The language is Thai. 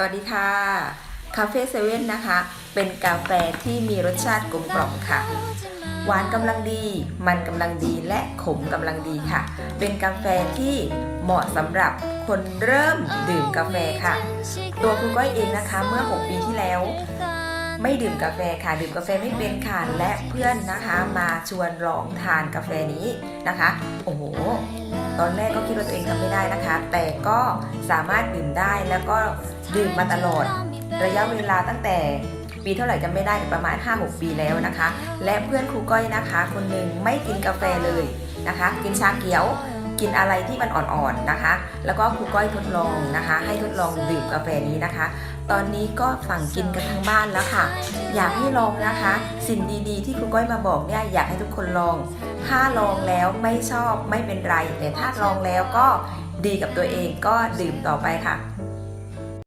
สวัสดีค่ะคาเฟ่เซเว่นนะคะ เป็นกาแฟที่มีรสชาติกลมกล่อมค่ะ หวานกำลังดี มันกำลังดีและขมกำลังดีค่ะ เป็นกาแฟที่เหมาะสำหรับคนเริ่มดื่มกาแฟค่ะ ตัวคุณก้อยเองนะคะเมื่อ 6 ปีที่แล้ว ไม่ดื่มกาแฟค่ะ ดื่มกาแฟไม่เป็นค่ะและเพื่อนนะคะมาชวนลองทานกาแฟนี้นะคะ โอ้โห ตอนแรกก็คิดว่าตัวเองทำไม่ได้นะคะ แต่ก็สามารถดื่มได้แล้วก็ดื่มมาตลอด ระยะเวลาตั้งแต่ปีเท่าไหร่จำไม่ได้ประมาณ 5-6 ปีแล้วนะคะ และเพื่อนครูก้อยนะคะ คนหนึ่งไม่กินกาแฟเลยนะคะ กินชาเขียว กินอะไรที่มันอ่อนๆนะคะ แล้วก็ครูก้อยทดลองนะคะ ให้ทดลองดื่มกาแฟนี้นะคะ ตอนนี้ก็สั่งกินกันทั้งบ้านแล้วค่ะ อยากให้ลองนะคะ สิ่งดีๆ ที่ครูก้อยมาบอกเนี่ยอยากให้ทุกคนลอง ถ้าลองแล้วไม่ชอบไม่เป็นไร แต่ถ้าลองแล้วก็ดีกับตัวเองก็ดื่มต่อไปค่ะ